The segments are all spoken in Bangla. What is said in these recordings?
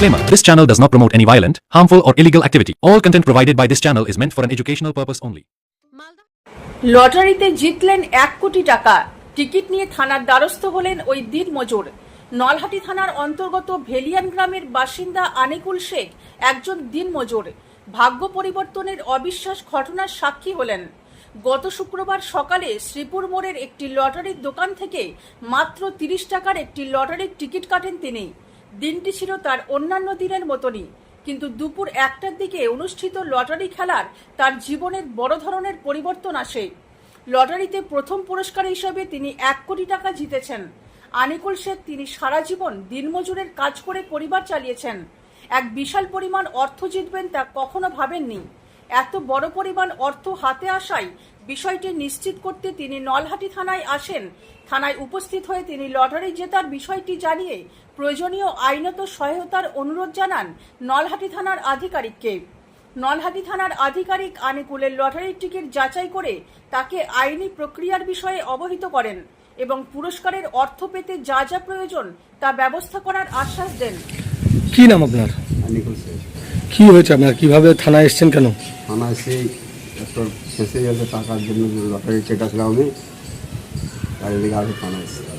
Disclaimer This channel does not promote any violent, harmful, or illegal activity. All content provided by this channel is meant for an educational purpose only. লটারিতে জিতলেন এক কোটি টাকা। টিকিট নিয়ে থানার দ্বারস্থ হলেন ওই দিনমজুর নলহাটি থানার অন্তর্গত ভেলিয়ান গ্রামের বাসিন্দা আনিকুল শেখ একজন দিনমজুর ভাগ্য পরিবর্তনের অবিশ্বাস ঘটনার সাক্ষী হলেন। গত শুক্রবার সকালে শ্রীপুর মোড়ের একটি লটারির দোকান থেকে মাত্র তিরিশ টাকার একটি লটারির টিকিট কাটেন তিনি। দিনটি ছিল তার অন্যান্য দিনের মতনই, কিন্তু দুপুর একটার দিকে অনুষ্ঠিত লটারি খেলার তার জীবনের বড় ধরনের পরিবর্তন আসে। লটারিতে প্রথম পুরস্কার হিসেবে তিনি এক কোটি টাকা জিতেছেন। আনিকুল শেখ তিনি সারা জীবন দিনমজুরের কাজ করে পরিবার চালিয়েছেন। এক বিশাল পরিমাণ অর্থ জিতবেন তা কখনো ভাবেননি। এত বড় পরিমাণ অর্থ হাতে আসায় বিষয়টি নিশ্চিত করতে তিনি নলহাটি থানায় আসেন। থানায় উপস্থিত হয়ে তিনি লটারি জেতার বিষয়টি জানিয়ে প্রয়োজনীয় আইনত সহায়তার অনুরোধ জানান নলহাটি থানার আধিকারিককে। নলহাটি থানার আধিকারিক আনিকুলের লটারির টিকিট যাচাই করে তাকে আইনি প্রক্রিয়ার বিষয়ে অবহিত করেন এবং পুরস্কারের অর্থ পেতে যা যা প্রয়োজন তা ব্যবস্থা করার আশ্বাস দেন। কি নাম আপনার? কি হয়েছে? আপনার কীভাবে থানায় এসেছেন কেন? থানায় সেই একটা শেষে গেছে টাকার জন্য লটারি কেটেছিলাম আমি তার দিকে আগে থানায় এসেছি।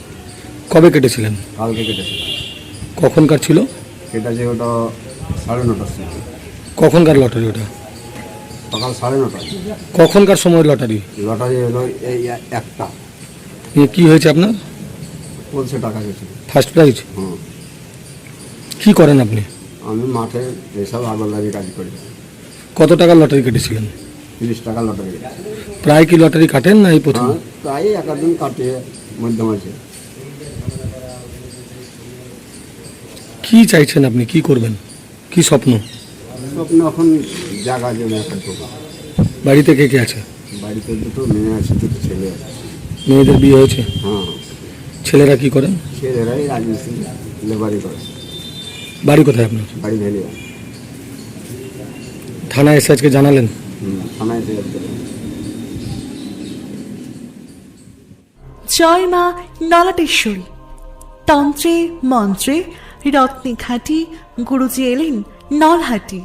কবে কেটেছিলেন? কালকে কেটেছিলাম। কখনকার ছিল? কেটেছে ওটা সাড়ে নটার সময়। কখনকার লটারি ওটা? সকাল সাড়ে নটায় কখনকার সময় লটারি? লটারি হলো এই একটা। নিয়ে কি হয়েছে আপনার? বলছে টাকা গেছিল ফার্স্ট প্রাইজ হুম। কি করেন আপনি? আমি মাঠে এসব আগরবাজি কাজ করি কত টাকার লটারি কেটেছিলেন? তিরিশ টাকা লটারি প্রায় কি লটারি কাটেন না এই প্রথম? হ্যাঁ প্রায় একাদিন কাটে মধ্যম আছে কি চাইছেন আপনি? কি করবেন? কি স্বপ্ন? স্বপ্ন এখন জায়গা জমি একটা বাড়িতে কে কে আছে? বাড়িতে দুটো মেয়ে আছে দুটো ছেলে আছে। মেয়েদের বিয়ে হয়েছে? হ্যাঁ। ছেলেরা কি করেন? ছেলেরাই রাজমিস্ত্রি লেবারি করে। বাড়ি কোথায় আপনার? বাড়ি ভেলিয়া। থানায় এসে আজকে জানালেন? থানায় এসে জয় মা নলাটেশ্বরী তন্ত্রে মন্ত্রে রত্নে খাঁটি গুরুজি এলেন নলহাটি।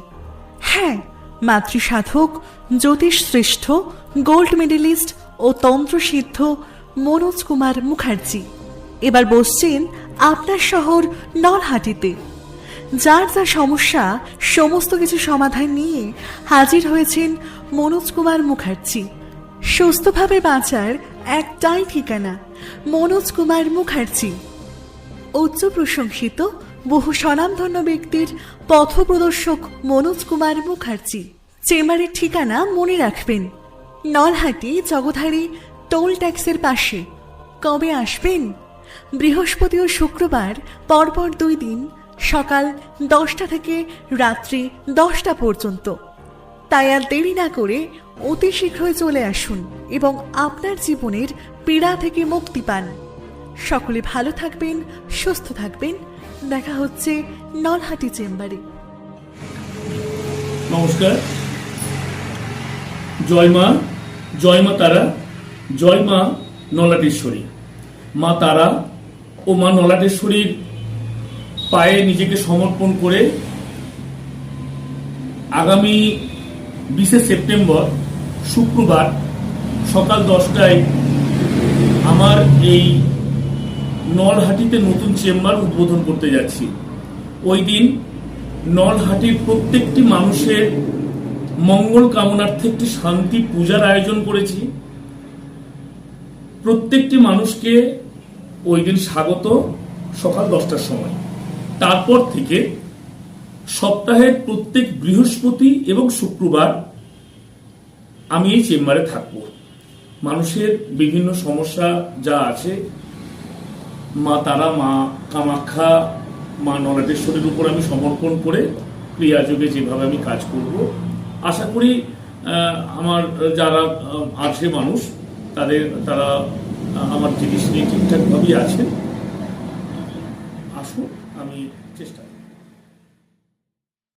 হ্যাঁ মাতৃসাধক জ্যোতিষ শ্রেষ্ঠ গোল্ড মেডেলিস্ট ও তন্ত্রসিদ্ধ মনোজ কুমার মুখার্জি। এবার বসছেন আপনার শহর নলহাটিতে। যার যা সমস্যা, সমস্ত কিছু সমাধান নিয়ে হাজির হয়েছেন মনোজ কুমার মুখার্জি। সুস্থভাবে বাঁচার একটাই ঠিকানা, মনোজ কুমার মুখার্জি। উচ্চ প্রশংসিত, বহু স্বনামধন্য ব্যক্তির পথপ্রদর্শক মনোজ কুমার মুখার্জি। চেম্বারের ঠিকানা মনে রাখবেন, নলহাটি জগধারী টোল ট্যাক্সের পাশে। কবে আসবেন? বৃহস্পতি ও শুক্রবার পরপর দুই দিন সকাল দশটা থেকে রাত্রি দশটা পর্যন্ত। তাই আর দেরি না করে অতি শীঘ্রই চলে আসুন এবং আপনার জীবনের পীড়া থেকে মুক্তি পান। সকলে ভালো থাকবেন, সুস্থ থাকবেন। দেখা হচ্ছে নলহাটি চেম্বারে। নমস্কার। জয় মা জয় মা তারা, জয় মা নলাটেশ্বরী মা তারা ও মা নলাটেশ্বরীর পায়ে নিজেকে সমর্পণ করে আগামী বিশে সেপ্টেম্বর, শুক্রবার সকাল দশটায় আমার এই নলহাটিতে নতুন চেম্বার উদ্বোধন করতে যাচ্ছি। ওই দিন নলহাটির প্রত্যেকটি মানুষের মঙ্গল কামনার্থে একটি শান্তি পূজার আয়োজন করেছি। প্রত্যেকটি মানুষকে ওই দিন স্বাগত সকাল দশটার সময়। তারপর থেকে সপ্তাহের প্রত্যেক বৃহস্পতি এবং শুক্রবার আমি এই চেম্বারে থাকব। মানুষের বিভিন্ন সমস্যা যা আছে, মা তারা, মা কামাখ্যা, মা নলাটেশ্বরের উপর আমি সমর্পণ করে ক্রিয়াযোগে যেভাবে আমি কাজ করব। আশা করি আমার যারা আছে মানুষ, তাদের, তারা আমার জিনিস নিয়ে ঠিকঠাকভাবেই আছে আসুন। আমি চেষ্টা